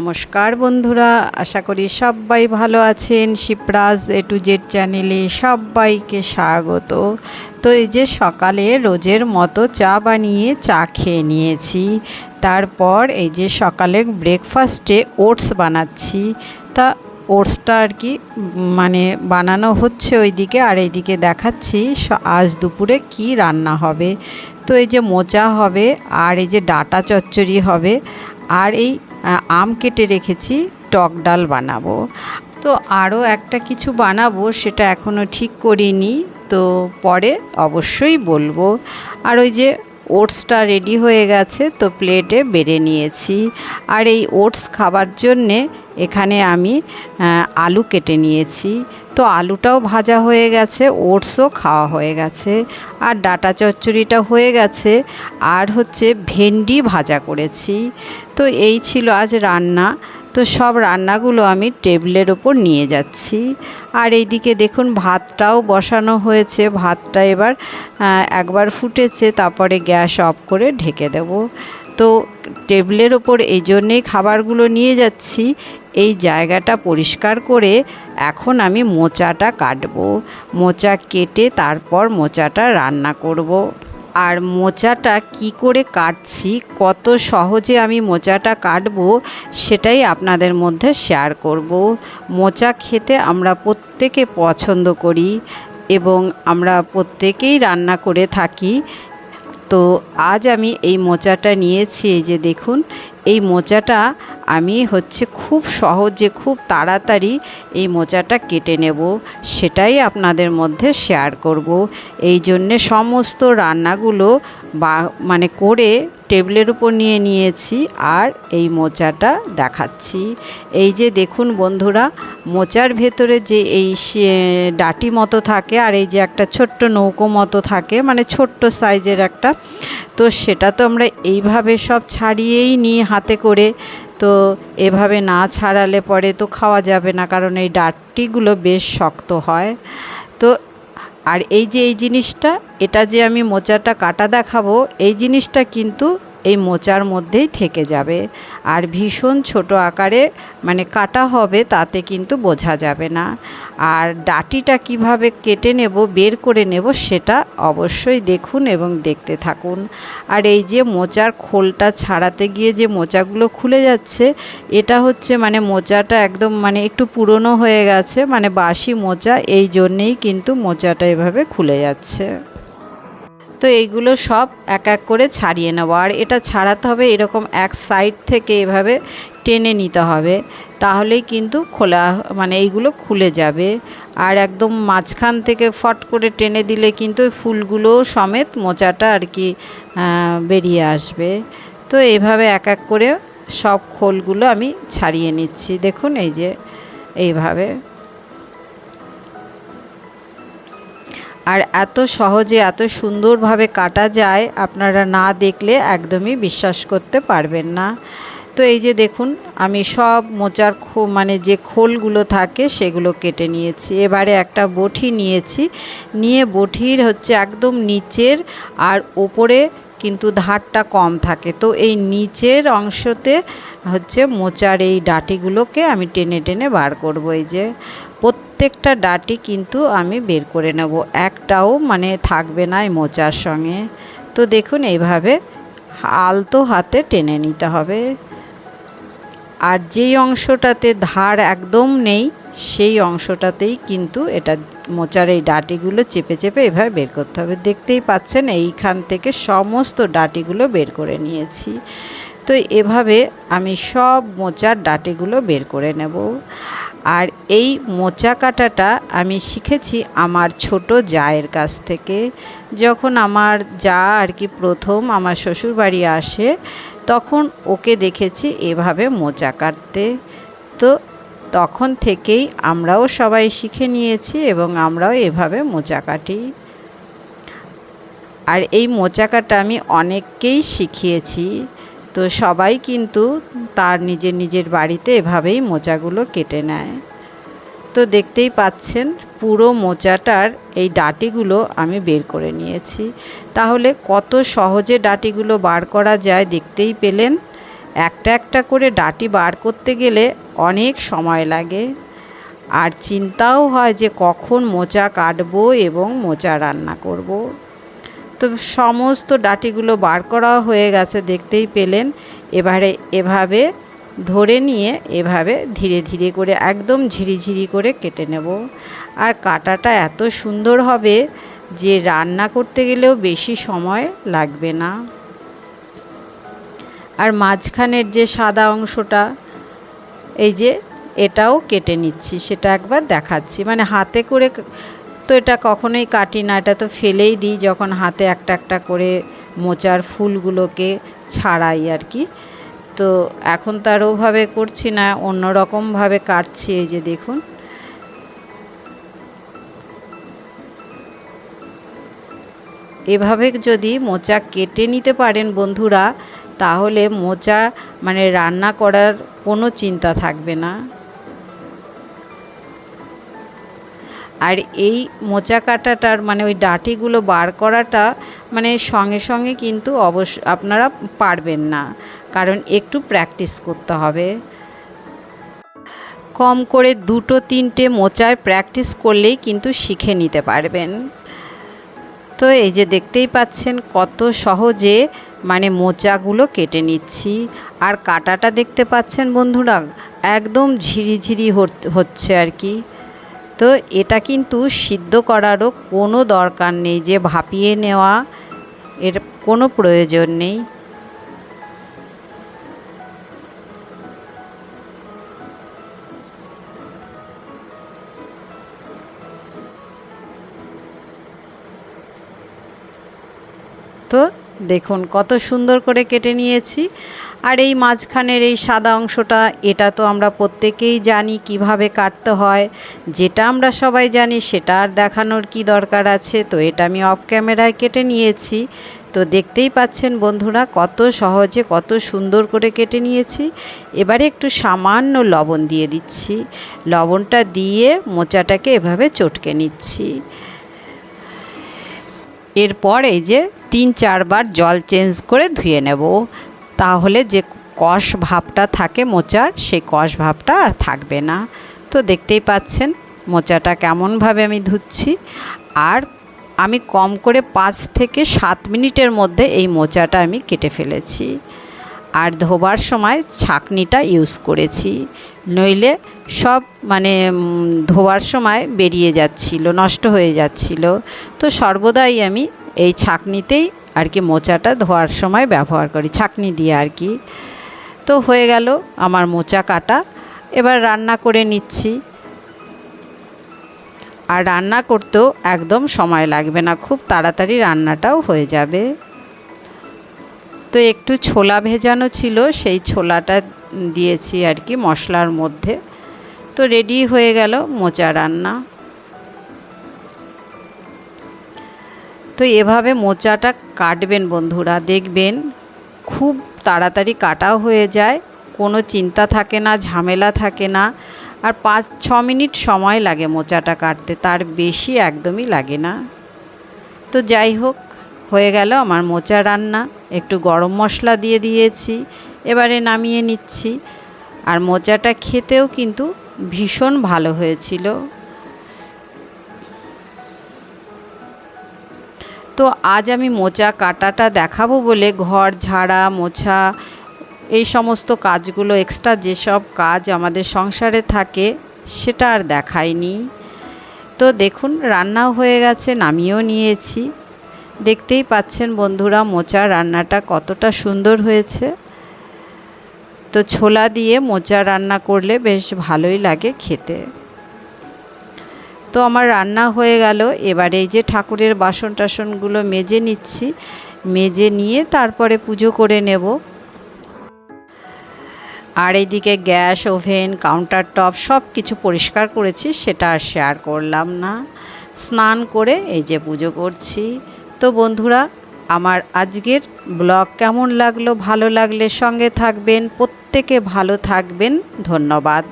নমস্কার বন্ধুরা, আশা করি সবাই ভালো আছেন। শিবরাজ এ টু জেড চ্যানেলে সবাইকে স্বাগত। তো এই যে সকালে রোজের মতো চা বানিয়ে চা খেয়ে নিয়েছি, তারপর এই যে সকালের ব্রেকফাস্টে ওটস বানাচ্ছি, তা ওটসটা আর কি মানে বানানো হচ্ছে ওইদিকে আর এইদিকে দেখাচ্ছি আজ দুপুরে কি রান্না হবে। তো এই যে মোচা হবে আর এই যে ডাটা চচ্চড়ি হবে আর এই আম কেটে রেখেছি, টক ডাল বানাবো। তো আরও একটা কিছু বানাবো সেটা এখনও ঠিক করিনি, তো পরে অবশ্যই বলব। আর ওই যে ওটসটা রেডি হয়ে গেছে, তো প্লেটে বেড়ে নিয়েছি। আর এই ওটস খাবার জন্যে এখানে আমি আলু কেটে নিয়েছি। তো আলুটাও ভাজা হয়ে গেছে, ওটসও খাওয়া হয়ে গেছে, আর ডাটা চচ্চড়িটা হয়ে গেছে, আর হচ্ছে ভেন্ডি ভাজা করেছি। তো এই ছিল আজ রান্না। তো সব রান্নাগুলো আমি টেবিলের ওপর নিয়ে যাচ্ছি। আর এইদিকে দেখুন ভাতটাও বসানো হয়েছে। ভাতটা এবার একবার ফুটেছে, তারপরে গ্যাস অফ করে ঢেকে দেব। তো টেবিলের ওপর এই জন্যেই খাবারগুলো নিয়ে যাচ্ছি। এই জায়গাটা পরিষ্কার করে এখন আমি মোচাটা কাটবো। মোচা কেটে তারপর মোচাটা রান্না করব। আর মোচাটা কি করে কাটছি, কত সহজে আমি মোচাটা কাটবো, সেটাই আপনাদের মধ্যে শেয়ার করব। মোচা খেতে আমরা প্রত্যেকে পছন্দ করি এবং আমরা প্রত্যেকেই রান্না করে থাকি। তো আজ আমি এই মোচাটা নিয়েছি যে দেখুন, এই মোচাটা আমি হচ্ছে খুব সহজে, খুব তাড়াতাড়ি এই মোচাটা কেটে নেব, সেটাই আপনাদের মধ্যে শেয়ার করব। এই জন্যে সমস্ত রান্নাগুলো বা মানে করে টেবিলের উপর নিয়ে নিয়েছি আর এই মোচাটা দেখাচ্ছি। এই যে দেখুন বন্ধুরা, মোচার ভেতরে যে এই ডাটি মতো থাকে আর এই যে একটা ছোট্ট নৌকো মতো থাকে মানে ছোট্ট সাইজের একটা, তো সেটা তো আমরা এইভাবে সব ছাড়িয়েই নিই হাতে করে। তো এভাবে না ছাড়ালে পরে তো খাওয়া যাবে না, কারণ এই ডাটিগুলো বেশ শক্ত হয়। তো আর এই যে এই জিনিসটা এটা যে আমি মোচাটা কাটা দেখাবো, এই জিনিসটা কিন্তু এই মোচার মধ্যেই থেকে যাবে। আর ভীষণ ছোট আকারে মানে কাটা হবে তাতে কিন্তু বোঝা যাবে না। আর ডাটিটা কীভাবে কেটে নেব, বের করে নেব, সেটা অবশ্যই দেখুন এবং দেখতে থাকুন। আর এই যে মোচার খোলটা ছাড়াতে গিয়ে যে মোচাগুলো খুলে যাচ্ছে, এটা হচ্ছে মানে মোচাটা একদম মানে একটু পুরনো হয়ে গেছে মানে বাসি মোচা, এই জন্যেই কিন্তু মোচাটা এভাবে খুলে যাচ্ছে। তো এইগুলো সব এক এক করে ছাড়িয়ে নেব। আর এটা ছাড়াতে হবে এরকম এক সাইড থেকে এভাবে টেনে নিতে হবে। তাহলেই কিন্তু খোলা মানে এইগুলো খুলে যাবে। আর একদম মাঝখান থেকে ফট করে টেনে দিলে কিন্তু ফুলগুলো সমেত মোচাটা আর কি বেরিয়ে আসবে। তো এইভাবে এক এক করে সব খোলগুলো আমি ছাড়িয়ে নিচ্ছি। দেখুন এই যে, এইভাবে। আর এত সহজে, এত সুন্দরভাবে কাটা যায়, আপনারা না দেখলে একদমই বিশ্বাস করতে পারবেন না। তো এই যে দেখুন, আমি সব মোচার খো মানে যে খোলগুলো থাকে সেগুলো কেটে নিয়েছি। এবারে একটা বটি নিয়েছি। নিয়ে বটির হচ্ছে একদম নিচের আর ওপরে কিন্তু ধারটা কম থাকে। তো এই নিচের অংশতে হচ্ছে মোচার এই ডাটিগুলোকে আমি টেনে টেনে বার করব। এই যে প্রত্যেকটা ডাটি কিন্তু আমি বের করে নেব। একটাও মানে থাকবে না এই মোচার সঙ্গে। তো দেখুন, এইভাবে আলতো হাতে টেনে নিতে হবে। আর যেই অংশটাতে ধার একদম নেই, সেই অংশটাতেই কিন্তু এটা মোচার এই ডাটিগুলো চেপে চেপে এভাবে বের করতে হবে। দেখতেই পাচ্ছেন, এইখান থেকে সমস্ত ডাটিগুলো বের করে নিয়েছি। তো এভাবে আমি সব মোচার ডাটিগুলো বের করে নেব। আর এই মোচা কাটাটা আমি শিখেছি আমার ছোট জায়ের কাছ থেকে। যখন আমার যা আর কি প্রথম আমার শ্বশুরবাড়ি আসে, তখন ওকে দেখেছি এভাবে মোচা কাটতে। তো তখন থেকেই আমরাও সবাই শিখে নিয়েছি এবং আমরাও এভাবে মোচা কাটি। আর এই মোচা কাটা আমি অনেককেই শিখিয়েছি। তো সবাই কিন্তু তার নিজের নিজের বাড়িতে এভাবেই মোচাগুলো কেটে নেয়। তো দেখতেই পাচ্ছেন পুরো মোচাটার এই ডাটিগুলো আমি বের করে নিয়েছি। তাহলে কত সহজে ডাটিগুলো বার করা যায় দেখতেই পেলেন। একটা একটা করে ডাটি বার করতে গেলে অনেক সময় লাগে। আর চিন্তাও হয় যে কখন মোচা কাটবো এবং মোচা রান্না করব। তো সমস্ত ডাটিগুলো বার করা হয়ে গেছে, দেখতেই পেলেন। এবারে এভাবে ধরে নিয়ে এভাবে ধীরে ধীরে করে, একদম ঝিরিঝিরি করে কেটে নেব। আর কাটাটা এত সুন্দর হবে যে রান্না করতে গেলেও বেশি সময় লাগবে না। আর মাঝখানের যে সাদা অংশটা, এই যে এটাও কেটে নিচ্ছি, সেটা একবার দেখাচ্ছি। মানে হাতে করে তো এটা কখনোই কাটি না, এটা তো ফেলেই দিই যখন হাতে একটা একটা করে মোচার ফুলগুলোকে ছাড়াই আর কি। তো এখন তো আর ওভাবে করছি না অন্য রকমভাবে কাটছি এই যে দেখুন। এভাবে যদি মোচা কেটে নিতে পারেন বন্ধুরা, তাহলে মোচা মানে রান্না করার কোনো চিন্তা থাকবে না। আর এই মোচা কাটাটার মানে ওই ডাঁটিগুলো বার করাটা মানে সঙ্গে সঙ্গে কিন্তু অবশ্য আপনারা পারবেন না। কারণ একটু প্র্যাকটিস করতে হবে। কম করে দুটো তিনটে মোচার প্র্যাকটিস করলেই কিন্তু শিখে নিতে পারবেন। তো এই যে দেখতেই পাচ্ছেন কত সহজে মানে মোচাগুলো কেটে নিচ্ছি। আর কাটাটা দেখতে পাচ্ছেন বন্ধুরা, একদম ঝিরিঝিরি হচ্ছে আর কি। তো এটা কিন্তু সিদ্ধ করারও কোনো দরকার নেই। যে ভাপিয়ে নেওয়া, এর কোনো প্রয়োজন নেই। দেখুন, কত সুন্দর করে কেটে নিয়েছি। আর এই মাঝখানের এই সাদা অংশটা, এটা তো আমরা প্রত্যেকেই জানি কীভাবে কাটতে হয়। যেটা আমরা সবাই জানি, সেটা আর দেখানোর কি দরকার আছে? তো এটা আমি অফ ক্যামেরায় কেটে নিয়েছি। তো দেখতেই পাচ্ছেন বন্ধুরা, কত সহজে, কত সুন্দর করে কেটে নিয়েছি। এবারে একটু সামান্য লবণ দিয়ে দিচ্ছি। লবণটা দিয়ে মোচাটাকে এভাবে চটকে নিচ্ছি। এরপর এই যে তিন চারবার জল চেঞ্জ করে ধুয়ে নেব। তাহলে যে কষ ভাবটা থাকে মোচার, সেই কষ ভাবটা আর থাকবে না। তো দেখতেই পাচ্ছেন মোচাটা কেমনভাবে আমি ধুচ্ছি। আর আমি কম করে পাঁচ থেকে সাত মিনিটের মধ্যে এই মোচাটা আমি কেটে ফেলেছি। আর ধোবার সময় ছাকনিটা ইউজ করেছি। নইলে সব মানে ধোয়ার সময় বেরিয়ে যাচ্ছিল, নষ্ট হয়ে যাচ্ছিল। তো সর্বদাই আমি এই ছাকনিতেই আর কি মোচাটা ধোয়ার সময় ব্যবহার করি, ছাকনি দিয়ে আর কি। তো হয়ে গেল আমার মোচা কাটা। এবার রান্না করে নিচ্ছি। আর রান্না করতেও একদম সময় লাগবে না, খুব তাড়াতাড়ি রান্নাটাও হয়ে যাবে। তো একটু ছোলা ভেজানো ছিল, সেই ছোলাটা দিয়েছি আর কি মশলার মধ্যে। তো রেডি হয়ে গেল মোচা রান্না। তো এভাবে মোচাটা কাটবেন বন্ধুরা, দেখবেন খুব তাড়াতাড়ি কাটাও হয়ে যায়, কোনো চিন্তা থাকে না, ঝামেলা থাকে না, আর পাঁচ, ছ মিনিট সময় লাগে মোচাটা কাটতে, তার বেশি একদমই লাগে না। তো যাই হোক হয়ে গেল আমার মোচা রান্না, একটু গরম মশলা দিয়ে দিয়েছি, এবারে নামিয়ে নিচ্ছি। আর মোচাটা খেতেও কিন্তু ভীষণ ভালো হয়েছিল। তো আজ আমি মোচা কাটাটা দেখাবো বলে ঘর, ঝাড়া, মোছা, এই সমস্ত কাজগুলো এক্সট্রা যেসব কাজ আমাদের সংসারে থাকে সেটা আর দেখাইনি। তো দেখুন, রান্নাও হয়ে গেছে, নামিয়েও নিয়েছি। দেখতেই পাচ্ছেন বন্ধুরা মোচা রান্নাটা কতটা সুন্দর হয়েছে। তো ছোলা দিয়ে মোচা রান্না করলে বেশ ভালোই লাগে খেতে। তো আমার রান্না হয়ে গেল, এবারে এই যে ঠাকুরের বাসন টাসনগুলো মেজে নিচ্ছি, মেজে নিয়ে তারপরে পুজো করে নেব। আর এইদিকে গ্যাস, ওভেন কাউন্টার টপ সব কিছু পরিষ্কার করেছি, সেটা আর শেয়ার করলাম না। স্নান করে এই যে পুজো করছি। তো বন্ধুরা, আমার আজকের ব্লগ কেমন লাগল, ভালো লাগলে সঙ্গে থাকবেন, প্রত্যেকে ভালো থাকবেন, ধন্যবাদ।